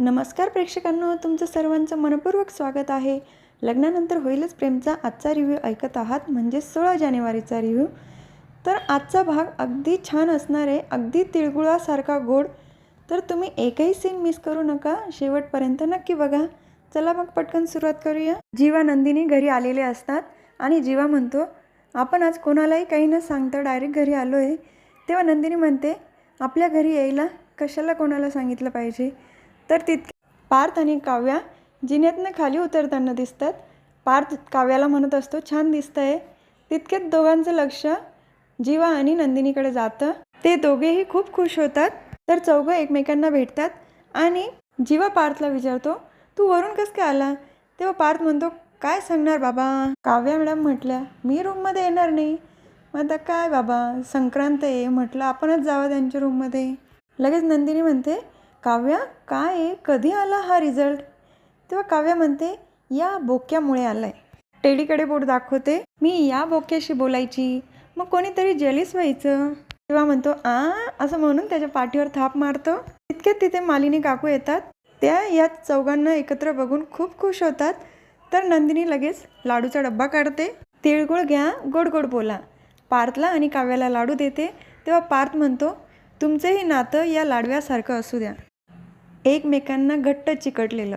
नमस्कार प्रेक्षकांनो तुमचं सर्वांचं मनपूर्वक स्वागत आहे. लग्नानंतर होईलच प्रेमचा आजचा रिव्ह्यू ऐकत आहात म्हणजे सोळा जानेवारीचा रिव्ह्यू तर आजचा भाग अगदी छान असणार आहे अगदी तिळगुळासारखा गोड. तर तुम्ही एकही सीन मिस करू नका शेवटपर्यंत नक्की बघा. चला मग पटकन सुरुवात करूया. जीवा नंदिनी घरी आलेले असतात आणि जीवा म्हणतो आपण आज कोणालाही काही न सांगता डायरेक्ट घरी आलो आहे तेव्हा नंदिनी म्हणते आपल्या घरी यायला कशाला कोणाला सांगितलं पाहिजे? तर तितके पार्थ आणि काव्या जिन्यातनं खाली उतरताना दिसतात. पार्थ काव्याला म्हणत असतो छान दिसतंय. तितकेच दोघांचं लक्ष जीवा आणि नंदिनीकडे जातं. ते दोघेही खूप खुश होतात. तर चौघं एकमेकांना भेटतात आणि जीवा पार्थला विचारतो तू वरून कसं काय आला? तेव्हा पार्थ म्हणतो काय सांगणार बाबा? काव्या मॅडम म्हटल्या मी रूममध्ये येणार नाही. मग आता काय बाबा संक्रांत आहे म्हटलं आपणच जावं त्यांच्या रूममध्ये. लगेच नंदिनी म्हणते काव्या काय आहे? कधी आला हा रिझल्ट तेव्हा काव्या म्हणते या बोक्यामुळे आलाय. टेडीकडे बोट दाखवते मी या बोक्याशी बोलायची. मग कोणीतरी जेलीस व्हायचं. तेव्हा म्हणतो आ असं म्हणून त्याच्या पाठीवर थाप मारतो? तितक्यात तिथे मालिनी काकू येतात त्या या चौघांना एकत्र बघून खूप खुश होतात. तर नंदिनी लगेच लाडूचा डब्बा काढते. तिळगुळ घ्या गोड गोड बोला. पार्थला आणि काव्याला लाडू देते. तेव्हा पार्थ म्हणतो तुमचंही नातं या लाडव्यासारखं असू द्या. एकमेकांना घट्ट चिकटलेलं.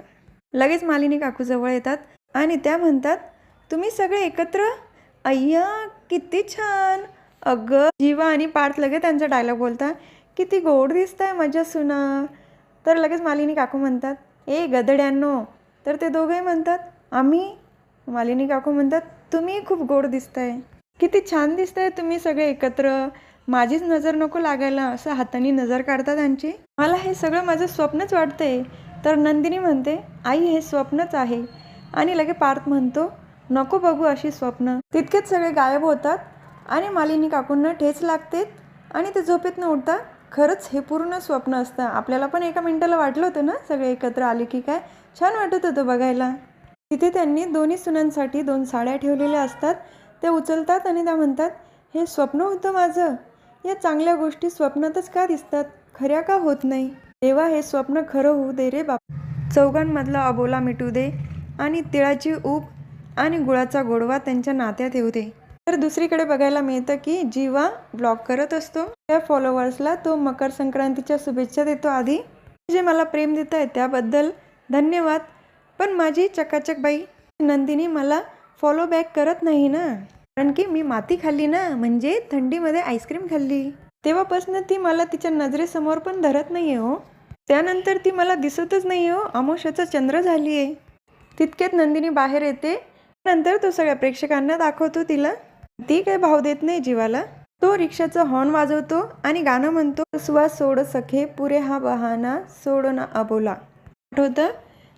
लगेच मालिनी काकू जवळ येतात आणि त्या म्हणतात तुम्ही सगळे एकत्र? अय्या किती छान! अगं जीवा आणि पार्थ लगेच त्यांचा डायलॉग बोलता किती गोड दिसत आहे माझ्या सुना. तर लगेच मालिनी काकू म्हणतात ए गदड्यांनो. तर ते दोघंही म्हणतात आम्ही? मालिनी काकू म्हणतात तुम्ही खूप गोड दिसताय. किती छान दिसतंय तुम्ही सगळे एकत्र. माझीच नजर नको लागायला असं हाताने नजर काढतात त्यांची मला हे सगळं माझं स्वप्नच वाटतंय. तर नंदिनी म्हणते आई हे स्वप्नच आहे. आणि लगे पार्थ म्हणतो नको बघू अशी स्वप्न. तितकेच सगळे गायब होतात आणि मालिनी काकूंना ठेच लागते आणि ते झोपेत न उठता खरंच हे पूर्ण स्वप्न असतं. आपल्याला पण एका मिनिटाला वाटलं होतं ना सगळे एकत्र आले की काय? छान वाटत होतं बघायला. तिथे त्यांनी दोन्ही सुनांसाठी दोन साड्या ठेवलेल्या असतात. ते उचलतात आणि त्या म्हणतात हे स्वप्न होतं माझं. या चांगल्या गोष्टी स्वप्नातच का दिसतात? खऱ्या का होत नाही? तेव्हा हे स्वप्न खरं होऊ दे रे बाप. चौघांमधला अबोला मिटू दे आणि तिळाची ऊब आणि गुळाचा गोडवा त्यांच्या नात्यात येऊ दे. तर दुसरीकडे बघायला मिळतं की जीवा ब्लॉग करत असतो. त्या फॉलोअर्सला तो मकर संक्रांतीच्या शुभेच्छा देतो आधी. जे मला प्रेम देत आहे त्याबद्दल धन्यवाद. पण माझी चकाचक बाई नंदिनी मला फॉलो बॅक करत नाही ना? कारण की मी माती खाल्ली ना म्हणजे थंडीमध्ये आईस्क्रीम खाल्ली. तेव्हापासून ती मला तिच्या नजरेसमोर पण धरत नाही हो. त्यानंतर ती मला दिसतच नाही हो. अमोशाचा चंद्र झाली आहे तितक्यात नंदिनी बाहेर येते. नंतर तो सगळ्या प्रेक्षकांना दाखवतो तिला. ती काय भाव देत नाही जीवाला. तो रिक्षाचा हॉर्न वाजवतो आणि गाणं म्हणतो सुवा सोड सखे पुरे हा बहाना सोड ना अबोला. आठवतं?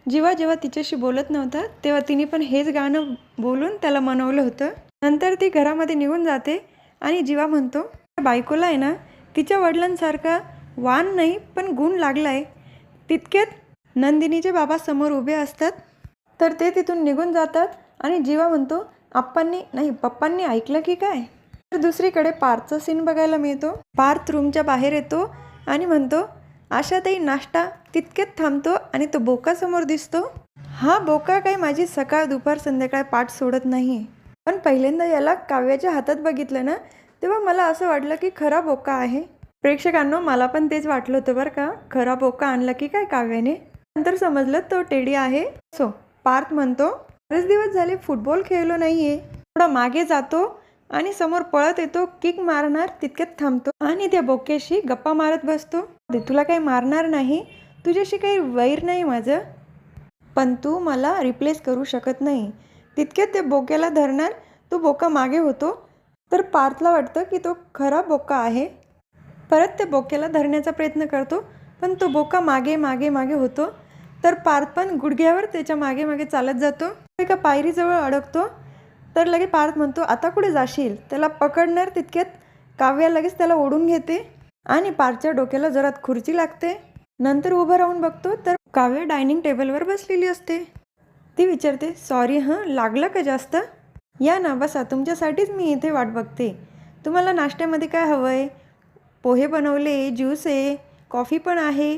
जीवा जेव्हा तिच्याशी बोलत नव्हता तेव्हा तिने पण हेच गाणं बोलून त्याला मनवलं होतं. नंतर ती घरामध्ये निघून जाते आणि जीवा म्हणतो "त्या बायकोला आहे ना तिच्या वडिलांसारखा वान नाही पण गुण लागला आहे तितक्यात नंदिनीचे बाबा समोर उभे असतात. तर ते तिथून निघून जातात आणि जीवा म्हणतो आप्पांनी नाही पप्पांनी ऐकलं की काय? तर दुसरीकडे पार्थचा सीन बघायला मिळतो. पार्थ रूमच्या बाहेर येतो आणि म्हणतो आशाताई नाश्ता तितक्यात थांबतो आणि तो बोका समोर दिसतो. हा बोका काय माझी सकाळ दुपार संध्याकाळ पाठ सोडत नाही. पण पहिल्यांदा याला काव्याच्या हातात बघितलं ना तेव्हा मला असं वाटलं की खरा बोका आहे. प्रेक्षकांनो मला पण तेच वाटलं होतं बरं का. खरा बोका आणला की काय काव्याने? नंतर समजलं तो टेडी आहे. सो पार्थ म्हणतो बरेच दिवस झाले फुटबॉल खेळलो नाहीये. थोडा मागे जातो आणि समोर पळत येतो किक मारणार तितक्यात थांबतो आणि त्या बोक्याशी गप्पा मारत बसतो. ते तुला काही मारणार नाही. तुझ्याशी काही वैर नाही माझं. पण तू मला रिप्लेस करू शकत नाही. तितक्यात त्या बोक्याला धरणार तो बोका मागे होतो. तर पार्थला वाटतं की तो खरा बोका आहे. परत त्या बोक्याला धरण्याचा प्रयत्न करतो पण तो बोका मागे मागे मागे होतो. तर पार्थ पण गुडघ्यावर त्याच्यामागे मागे चालत जातो. एका पायरीजवळ अडकतो. तर लगे पार्थ म्हणतो आता कुठे जाशील? त्याला पकडणार तितक्यात काव्या लगेच त्याला ओढून घेते आणि पार्थच्या डोक्याला जरात खुर्ची लागते. नंतर उभं राहून बघतो तर काव्य डायनिंग टेबलवर बसलेली असते. ती विचारते सॉरी हं? लागलं का जास्त? या ना बसा. तुमच्यासाठीच मी इथे वाट बघते. तुम्हाला नाश्त्यामध्ये काय हवं आहे पोहे बनवले ज्यूस आहे कॉफी पण आहे.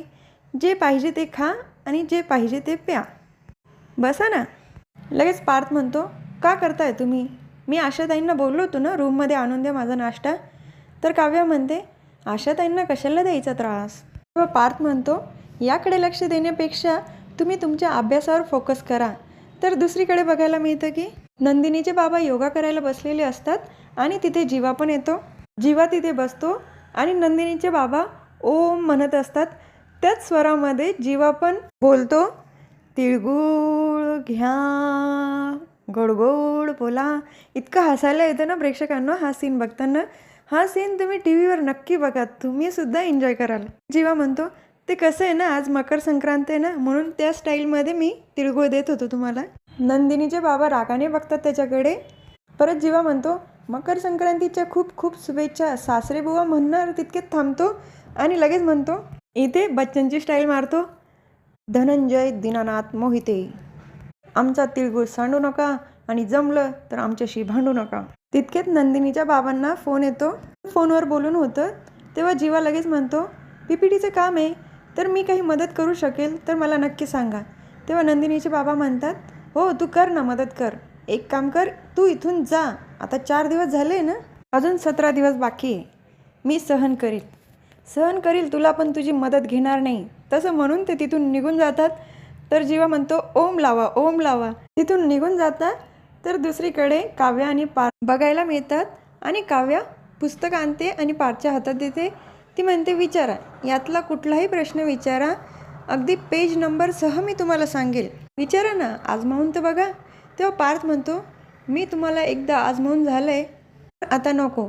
जे पाहिजे ते खा आणि जे पाहिजे ते प्या. बसा ना. लगेच पार्थ म्हणतो का करताय तुम्ही? मी आशाताईंना बोललो होतो ना रूममध्ये आणून द्या माझा नाश्ता. तर काव्या म्हणते आशाताईंना कशाला द्यायचा त्रास? तेव्हा पार्थ म्हणतो याकडे लक्ष देण्यापेक्षा तुम्ही तुमच्या अभ्यासावर फोकस करा. तर दुसरीकडे बघायला मिळतं की नंदिनीचे बाबा योगा करायला बसलेले असतात आणि तिथे जीवा पण येतो. जीवा तिथे बसतो आणि नंदिनीचे बाबा ओम म्हणत असतात. त्याच स्वरामध्ये जीवा पण बोलतो. तिळगुळ घ्या गोडगोड गोड बोला. इतकं हसायला येतं ना प्रेक्षकांना हा सीन बघताना. हा सीन तुम्ही टी व्हीवर नक्की बघा. तुम्ही सुद्धा एन्जॉय कराल. जीवा म्हणतो ते कसं आहे ना आज मकर संक्रांत आहे ना म्हणून त्या स्टाईलमध्ये मी तिळगुळ देत होतो तुम्हाला. नंदिनीचे बाबा रागाने बघतात त्याच्याकडे. परत जीवा म्हणतो मकर संक्रांतीच्या खूप खूप शुभेच्छा सासरे बुवा म्हणणार तितकेच थांबतो. आणि लगेच म्हणतो इथे बच्चनची स्टाईल मारतो. धनंजय दीनानाथ मोहिते आमचा तिळगुळ सांडू नका आणि जमलं तर आमच्याशी भांडू नका. तितकेच नंदिनीच्या बाबांना फोन येतो. फोनवर बोलून होतं. तेव्हा जीवा लगेच म्हणतो पीपीटीचं काम आहे तर मी काही मदत करू शकेल तर मला नक्की सांगा. तेव्हा नंदिनीचे बाबा म्हणतात हो तू कर ना मदत कर. एक काम कर तू इथून जा. आता चार दिवस झाले ना अजून सतरा दिवस बाकी आहे. मी सहन करील. सहन करील तुला पण तुझी मदत घेणार नाही. तसं म्हणून ते तिथून निघून जातात. तर जीवा म्हणतो ओम लावा ओम लावा. तिथून निघून जातात. तर दुसरीकडे काव्या आणि पार बघायला मिळतात आणि काव्या पुस्तक आणते आणि पारच्या हातात देते. ती म्हणते विचारा. यातला कुठलाही प्रश्न विचारा. अगदी पेज नंबरसह मी तुम्हाला सांगेल. विचारा ना आजमावून तर बघा. तेव्हा पार्थ म्हणतो मी तुम्हाला एकदा आजमावून झालं आहे आता नको.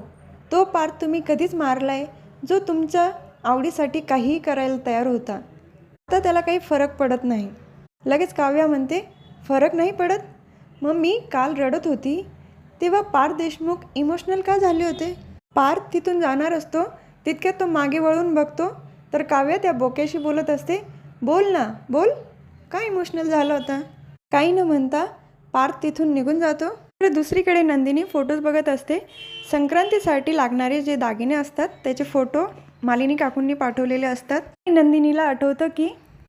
तो पार्थ तुम्ही कधीच मारला आहे जो तुमच्या आवडीसाठी काहीही करायला तयार होता. आता त्याला काही फरक पडत नाही. लगेच काव्या म्हणते फरक नाही पडत? मग मी काल रडत होती. तेव्हा पार्थ देशमुख इमोशनल का झाले होते? पार्थ तिथून जाणार असतो तितक्यात तो मागे वळून बघतो तर काव्या त्या बोक्याशी बोलत असते बोल ना बोल. काय इमोशनल झाला होता काही न म्हणता पार्थ तिथून निघून जातो. तर दुसरीकडे नंदिनी फोटोज बघत असते. संक्रांतीसाठी लागणारे जे दागिने असतात त्याचे फोटो मालिनी काकूंनी पाठवलेले असतात. नंदिनीला आठवतं की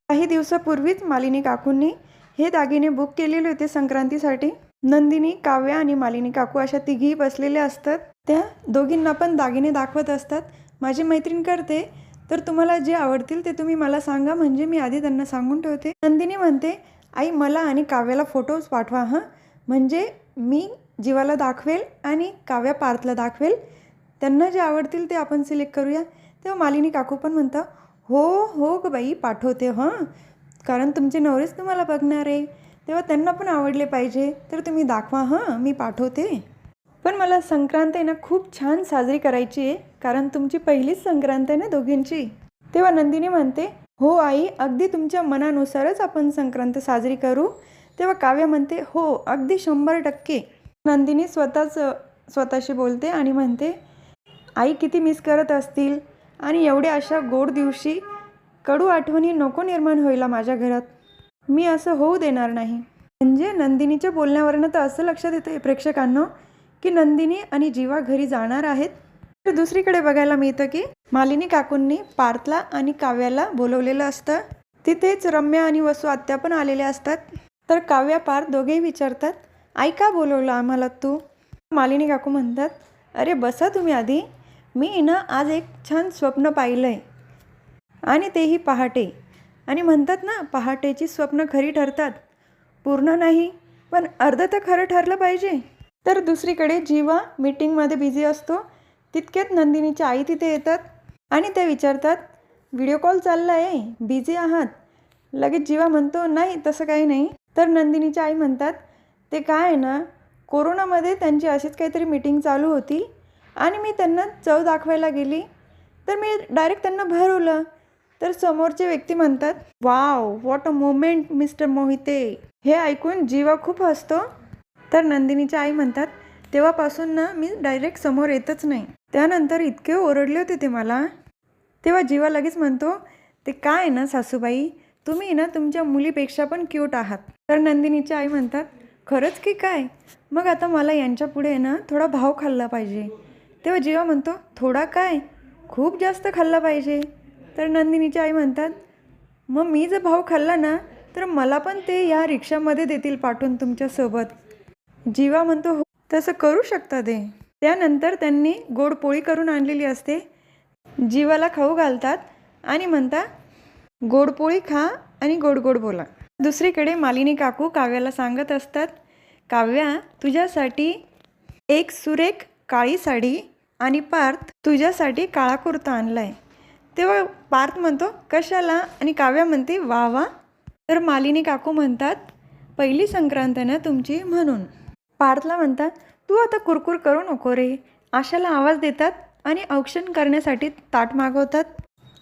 काही दिवसापूर्वीच मालिनी काकूंनी हे दागिने बुक केलेले होते संक्रांतीसाठी नंदिनी काव्या आणि मालिनी काकू अशा तिघी बसलेल्या असतात. त्या दोघींना पण दागिने दाखवत असतात. माझी मैत्रीण करते तर तुम्हाला जे आवडतील ते तुम्ही मला सांगा म्हणजे मी आधी त्यांना सांगून ठेवते. नंदिनी म्हणते आई मला आणि काव्याला फोटोज पाठवा हां. म्हणजे मी जीवाला दाखवेल आणि काव्या पार्थला दाखवेल. त्यांना जे आवडतील ते आपण सिलेक्ट करूया. तेव्हा मालिनी काकू पण म्हणता हो हो ग बाई पाठवते हां. कारण तुमचे नवरेच तुम्हाला बघणार. आहे तेव्हा त्यांना पण आवडले पाहिजे. तर तुम्ही दाखवा हां मी पाठवते. पण मला संक्रांत आहे ना खूप छान साजरी करायची आहे कारण तुमची पहिलीच संक्रांत आहे ना दोघींची. तेव्हा नंदिनी म्हणते हो आई अगदी तुमच्या मनानुसारच आपण संक्रांत साजरी करू. तेव्हा काव्य म्हणते हो अगदी शंभर टक्के. नंदिनी स्वतःच स्वतःशी बोलते आणि म्हणते आई किती मिस करत असतील आणि एवढ्या अशा गोड दिवशी कडू आठवणी नको निर्माण होईला माझ्या घरात. मी असं होऊ देणार नाही. म्हणजे नंदिनीच्या बोलण्यावरनं तर असं लक्षात येतं प्रेक्षकांना की नंदिनी आणि जीवा घरी जाणार आहेत? तर दुसरीकडे बघायला मिळतं की मालिनी काकूंनी पार्थला आणि काव्याला बोलवलेलं असतं. तिथेच रम्या आणि वसू आत्या पण आलेल्या असतात. तर काव्या पार्थ दोघेही विचारतात आई का बोलवलं आम्हाला तू? मालिनी काकू म्हणतात अरे बसा तुम्ही आधी. मी ना आज एक छान स्वप्न पाहिलं आहे आणि तेही पहाटे. आणि म्हणतात ना पहाटेची स्वप्न खरी ठरतात. पूर्ण नाही पण अर्ध तर खरं ठरलं पाहिजे. तर दुसरीकडे जीवा मीटिंगमध्ये बिझी असतो. तितक्यात नंदिनीच्या आई तिथे येतात आणि ते विचारतात व्हिडिओ कॉल चालला आहे बिझी आहात? लगेच जीवा म्हणतो नाही तसं काही नाही. तर नंदिनीच्या आई म्हणतात ते काय आहे ना कोरोनामध्ये त्यांची अशीच काहीतरी मीटिंग चालू होती आणि मी त्यांना चव दाखवायला गेली. तर मी डायरेक्ट त्यांना भरवलं. तर समोरचे व्यक्ती म्हणतात wow what a moment mister Mohite. हे ऐकून जीवा खूप हसतो. तर नंदिनीच्या आई म्हणतात तेव्हापासून ना मी डायरेक्ट समोर येतच नाही. त्यानंतर इतके ओरडले होते ते मला. तेव्हा जीवा लगेच म्हणतो ते काय आहे ना सासूबाई? तुम्ही ना तुमच्या मुलीपेक्षा पण क्यूट आहात. तर नंदिनीची आई म्हणतात खरंच की काय? मग आता मला यांच्या पुढे ना थोडा भाव खाल्ला पाहिजे. तेव्हा जीवा म्हणतो थोडा काय? खूप जास्त खाल्ला पाहिजे. तर नंदिनीची आई म्हणतात मग मी जर भाव खाल्ला ना तर मला पण ते या रिक्षामध्ये देतील पाठवून तुमच्यासोबत. जीवा म्हणतो हो तसं करू शकता ते. त्यानंतर त्यांनी गोड पोळी करून आणलेली असते. जीवाला खाऊ घालतात आणि म्हणता गोड पोळी खा आणि गोड गोड बोला. दुसरीकडे मालिनी काकू काव्याला सांगत असतात काव्या तुझ्यासाठी एक सुरेख काळी साडी आणि पार्थ तुझ्यासाठी काळा कुर्ता आणलाय. तेव्हा पार्थ म्हणतो कशाला? आणि काव्या म्हणते वा वा. तर मालिनी काकू म्हणतात पहिली संक्रांत ना तुमची म्हणून. पार्थला म्हणतात तू आता कुरकुर करू नको रे. आशाला आवाज देतात आणि औक्षण करण्यासाठी ताट मागवतात.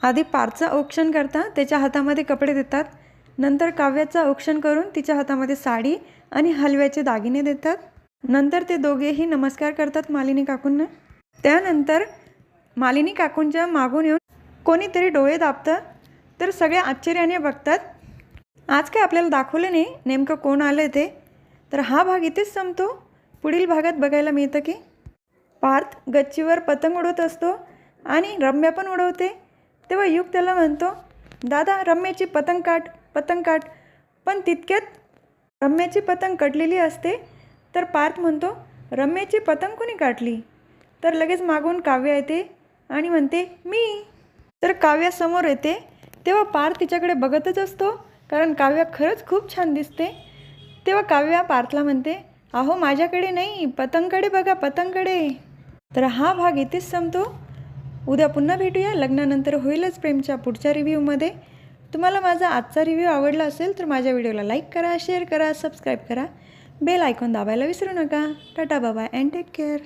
आधी पार्थचं औक्षण करता त्याच्या हातामध्ये कपडे देतात. नंतर काव्याचं औक्षण करून तिच्या हातामध्ये साडी आणि हलव्याचे दागिने देतात. नंतर ते दोघेही नमस्कार करतात मालिनी काकूंना. त्यानंतर मालिनी काकूंच्या मागून येऊन कोणीतरी डोळे दाबतं तर सगळे आश्चर्याने बघतात. आज काय आपल्याला दाखवलं नाही? नेमकं कोण आलं ते? तर हा भाग इथेच संपतो. पुढील भागात बघायला मिळतं की पार्थ गच्चीवर पतंग उडवत असतो आणि रम्या पण उडवते. तेव्हा युग त्याला म्हणतो दादा रम्याची पतंग काट पतंग काट. पण तितक्यात रम्याची पतंग कटलेली असते. तर पार्थ म्हणतो रम्याची पतंग कोणी काटली? तर लगेच मागून काव्य येते आणि म्हणते मी. तर काव्या समोर येते. तेव्हा पार्थ तिच्याकडे बघतच असतो कारण काव्या खरंच खूप छान दिसते. तेव्हा काव्या पार्थला म्हणते अहो माझ्याकडे नाही पतंगकडे बघा पतंगकडे. तर हा भाग इथेच संपतो. उद्या पुन्हा भेटूया. लग्नानंतर होईलच प्रेमच्या पुढच्या रिव्ह्यूमध्ये तुम्हाला माझा आजचा रिव्ह्यू आवडला असेल तर माझ्या व्हिडिओला लाईक करा शेअर करा सबस्क्राईब करा. बेल आयकॉन दाबायला विसरू नका. टाटा बाबा अँड टेक केअर